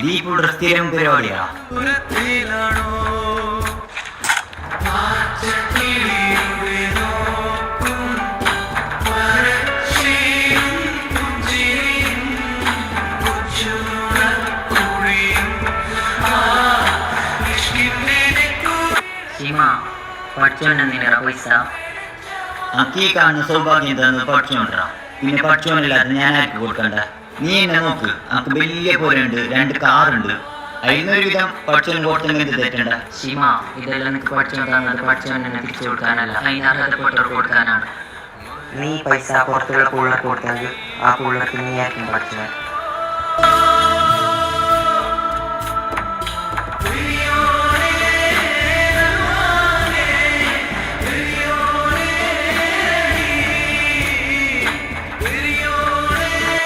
ഇത് ഇപ്പോൾ സ്ഥിരം പരിപാടിയാ പഠിച്ചോണ്ടെന്തിനാ പൈസ. സൗഭാഗ്യം പഠിച്ചോണ്ടാ പിന്നെ ആർക്ക് കൊടുക്കണ്ട? നീ എന്നെ നോക്ക്. നമുക്ക് വലിയ പോരുണ്ട്. രണ്ട് കാറുണ്ട്. അതിനൊരു വിധം പഠിച്ചോന് കൊടുത്തെങ്കിൽ തെറ്റണ്ട? സീമ ഇതെല്ലാം നിനക്ക് പഠിച്ചോണ്ട് തന്നത് പഠിച്ചോൻ തന്നെ തിരിച്ചു കൊടുക്കാനല്ല. അതിന് അർഹതപ്പെട്ടവർക്ക് കൊടുക്കാനാണ്. നീ പൈസ പുറത്തുള്ള പിള്ളേർക്ക് കൊടുത്തെങ്കിൽ ആ പിള്ളേർക്ക് നീ ആയിരിക്കും പഠിച്ചത്